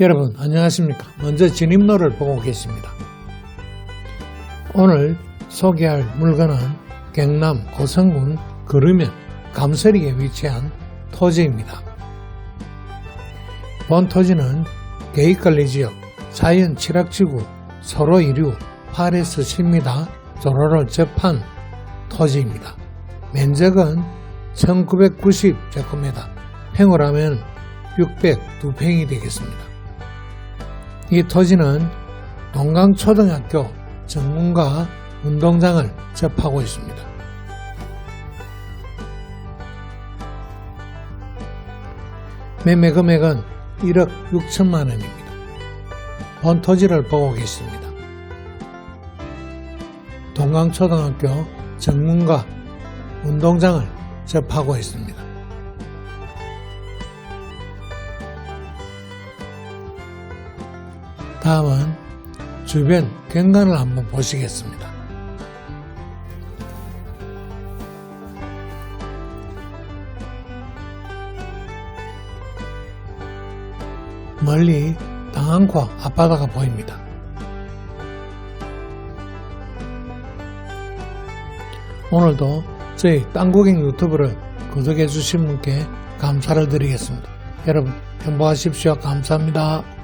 여러분 안녕하십니까? 먼저 진입로를 보고 계십니다. 오늘 소개할 물건은 경남 고성군 그르면 감설이에 위치한 토지입니다. 본 토지는 계획관리지역 자연 칠학지구 서로 이류 8에서 10m 도로를 접한 토지입니다. 면적은 1990제곱미터 평을 하면 602평이 되겠습니다 이 토지는 동강초등학교 전문가 운동장을 접하고 있습니다. 매매 금액은 1억 6천만 원입니다. 본 토지를 보고 계십니다. 동강초등학교 전문가 운동장을 접하고 있습니다. 다음은 주변 경관을 한번 보시겠습니다. 멀리 당안과 앞바다가 보입니다. 오늘도 저희 땅구경 유튜브를 구독해 주신 분께 감사를 드리겠습니다. 여러분 행복하십시오. 감사합니다.